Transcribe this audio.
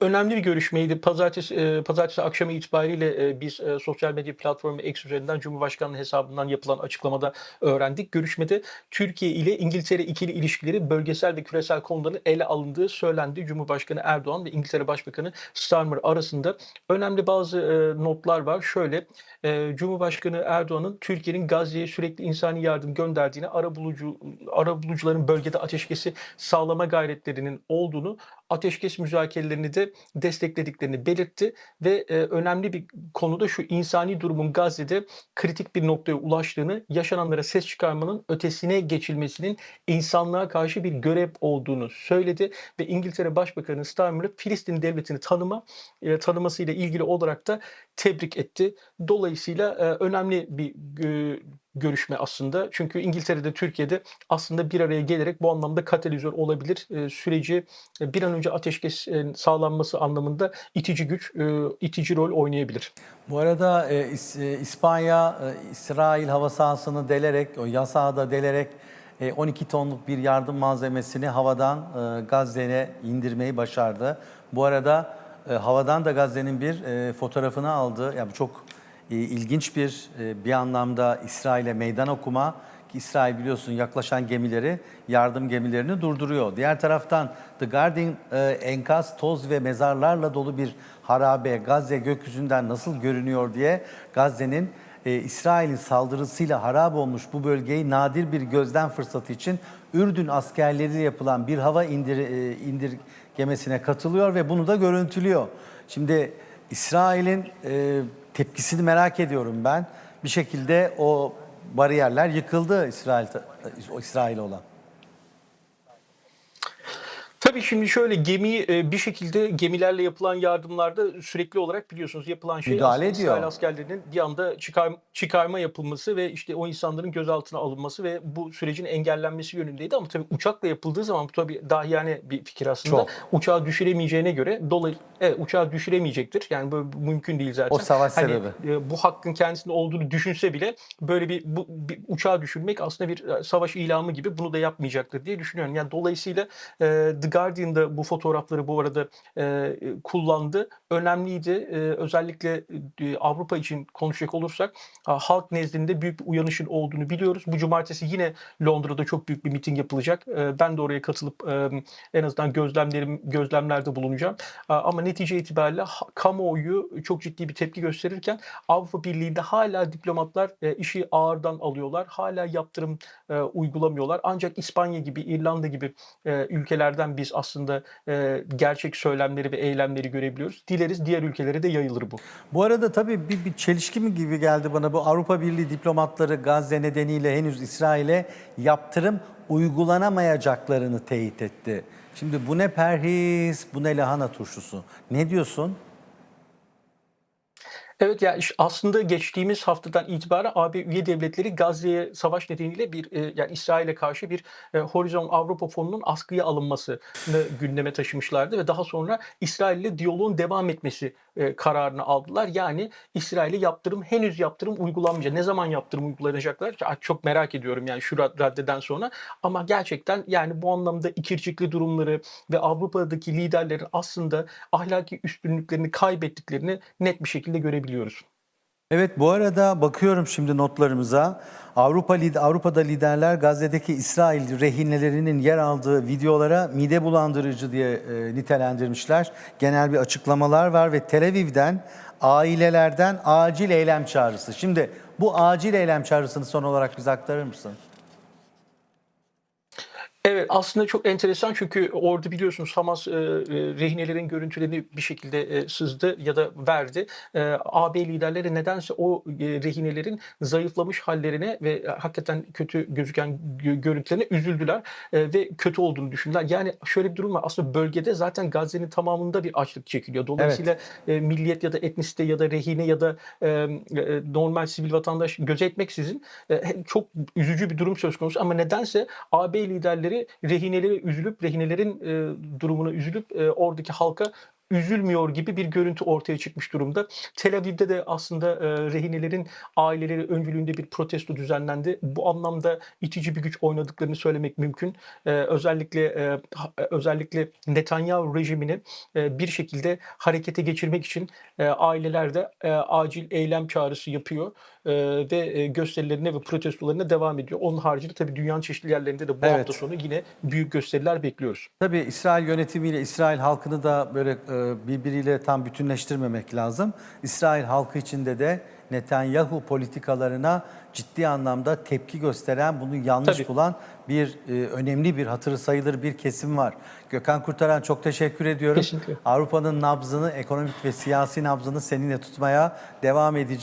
Önemli bir görüşmeydi. Pazartesi, eee, pazartesi akşamı itibariyle, eee, biz, eee, sosyal medya platformu X üzerinden Cumhurbaşkanlığı hesabından yapılan açıklamada öğrendik. Görüşmede Türkiye ile İngiltere ikili ilişkileri bölgesel ve küresel konuların ele alındığı söylendi. Cumhurbaşkanı Erdoğan ve İngiltere Başbakanı Starmer arasında önemli bazı, eee, notlar var. Şöyle, eee, Cumhurbaşkanı Erdoğan'ın Türkiye'nin Gazze'ye sürekli insani yardım gönderdiğini, arabulucu arabulucuların bölgede ateşkesi sağlama gayretlerinin olduğunu, ateşkes müzakerelerini de desteklediklerini belirtti ve, eee, önemli bir konu da şu: insani durumun Gazze'de kritik bir noktaya ulaştığını, yaşananlara ses çıkarmanın ötesine geçilmesinin insanlığa karşı bir görev olduğunu söyledi ve İngiltere Başbakanı Starmer'ı Filistin devletini tanıma eee, tanımasıyla ilgili olarak da tebrik etti. Dolayısıyla, eee, önemli bir gö görüşme aslında. Çünkü İngiltere'de, Türkiye'de aslında bir araya gelerek bu anlamda katalizör olabilir. Eee, süreci, eee, bir an önce ateşkes, eee, sağlanması anlamında itici güç, eee, itici rol oynayabilir. Bu arada, eee, İspanya, eee, İsrail hava sahasını delerek, o yasağı da delerek, eee, 12 tonluk bir yardım malzemesini havadan, Gazze'ye indirmeyi başardı. Bu arada, havadan da Gazze'nin bir, fotoğrafını aldı. Ya, bu çok, ilginç bir, eee, bir anlamda İsrail'e meydan okuma. İsrail biliyorsun yaklaşan gemileri, yardım gemilerini durduruyor. Diğer taraftan The Guardian, eee, enkaz, toz ve mezarlarla dolu bir harabe Gazze gökyüzünden nasıl görünüyor diye Gazze'nin, eee, İsrail'in saldırısıyla harap olmuş bu bölgeyi nadir bir gözlem fırsatı için Ürdün askerleriyle yapılan bir hava indir eee, indirgemesine katılıyor ve bunu da görüntülüyor. Şimdi İsrail'in, eee, tepkisini merak ediyorum ben. Bir şekilde o bariyerler yıkıldı İsrail İsrail'e olan. Tabii şimdi şöyle gemiyi, eee, bir şekilde gemilerle yapılan yardımlarda sürekli olarak biliyorsunuz yapılan şey Müdahale aslında İsrail ediyor. askerlerinin bir anda çıkar çıkarma yapılması ve, işte, o insanların gözaltına alınması ve bu sürecin engellenmesi yönündeydi ama tabii uçakla yapıldığı zaman bu tabii dahiyane bir fikir aslında. Çok. Uçağı düşüremeyeceğine göre dolay evet, uçağı düşüremeyecektir. Yani böyle mümkün değil zaten. O savaş Hani, sebebi. eee, bu hakkın kendisinde olduğunu düşünse bile böyle bir bu bir uçağı düşürmek aslında bir, eee, savaş ilanı gibi. Bunu da yapmayacaktır diye düşünüyorum. Yani dolayısıyla, eee, The Guardian da bu fotoğrafları bu arada, eee, kullandı. Önemliydi. Eee, özellikle, eee, Avrupa için konuşacak olursak, aaa, halk nezdinde büyük bir uyanışın olduğunu biliyoruz. Bu cumartesi yine Londra'da çok büyük bir miting yapılacak. Eee, ben de oraya katılıp, emm, en azından gözlemlerim gözlemlerde bulunacağım. Aaa, ama netice itibariyle kamuoyu çok ciddi bir tepki gösterirken Avrupa Birliği'nde hâlâ diplomatlar, eee, işi ağırdan alıyorlar. Hâlâ yaptırım, eee, uygulamıyorlar. Ancak İspanya gibi, İrlanda gibi, eee, ülkelerden biz aslında, eee, gerçek söylemleri ve eylemleri görebiliyoruz. Dileriz diğer ülkelere de yayılır bu. Bu arada tabii bir bir çelişki mi gibi geldi bana bu Avrupa Birliği diplomatları Gazze nedeniyle henüz İsrail'e yaptırım uygulanamayacaklarını teyit etti. Şimdi bu ne perhiz, bu ne lahana turşusu. Ne diyorsun? Evet, ya, iş aslında geçtiğimiz haftadan itibaren AB üye devletleri Gazze'ye savaş nedeniyle bir, eee, yani İsrail'e karşı bir, eee, Horizon Avrupa Fonu'nun askıya alınmasını gündeme taşımışlardı ve daha sonra İsrail'le diyaloğun devam etmesi, eee, kararını aldılar. Yani İsrail'e yaptırım henüz yaptırım uygulanmayacak. Ne zaman yaptırım uygulanacaklar? Çok merak ediyorum yani şu rad raddeden sonra ama gerçekten yani bu anlamda ikircikli durumları ve Avrupa'daki liderlerin aslında ahlaki üstünlüklerini kaybettiklerini net bir şekilde görebiliyoruz. Evet bu arada bakıyorum şimdi notlarımıza. Avrupa Avrupa'da liderler Gazze'deki İsrail rehinelerinin yer aldığı videolara mide bulandırıcı diye e, nitelendirmişler. Genel bir açıklamalar var ve Tel Aviv'den ailelerden acil eylem çağrısı. Şimdi bu acil eylem çağrısını son olarak bize aktarır mısın? Evet, aslında çok enteresan çünkü orada biliyorsunuz Hamas, eee, eee, rehinelerin görüntülerini bir şekilde, eee, sızdı ya da verdi. Eee, AB liderleri nedense o, eee, rehinelerin zayıflamış hâllerine ve hakikaten kötü gözüken gö görüntülerine üzüldüler, eee, ve kötü olduğunu düşündüler. Yani şöyle bir durum var. Aslında bölgede zaten Gazze'nin tamamında bir açlık çekiliyor. Dolayısıyla, eee, milliyet ya da etnisite ya da rehine ya da, emm, eee, normal sivil vatandaş gözetmeksizin, eee, he çok üzücü bir durum söz konusu ama nedense AB liderleri rehinelere üzülüp rehinelerin, eee, durumuna üzülüp, eee, oradaki halka üzülmüyor gibi bir görüntü ortaya çıkmış durumda. Tel Aviv'de de aslında e, rehinelerin aileleri öncülüğünde bir protesto düzenlendi. Bu anlamda itici bir güç oynadıklarını söylemek mümkün. E, özellikle e, ha- özellikle Netanyahu rejimini e, bir şekilde harekete geçirmek için e, aileler de e, acil eylem çağrısı yapıyor e, ve e, gösterilerine ve protestolarına devam ediyor. Onun haricinde tabii dünyanın çeşitli yerlerinde de bu Evet. hafta sonu yine büyük gösteriler bekliyoruz. Tabii İsrail yönetimiyle İsrail halkını da böyle e, birbiriyle tam bütünleştirmemek lazım. İsrail halkı içinde de Netanyahu politikalarına ciddi anlamda tepki gösteren, bunu yanlış Tabii. bulan bir e, önemli bir hatırı sayılır bir kesim var. Gökhan Kurtaran çok teşekkür ediyorum. Avrupa'nın nabzını, ekonomik ve siyasi nabzını seninle tutmaya devam edeceğiz.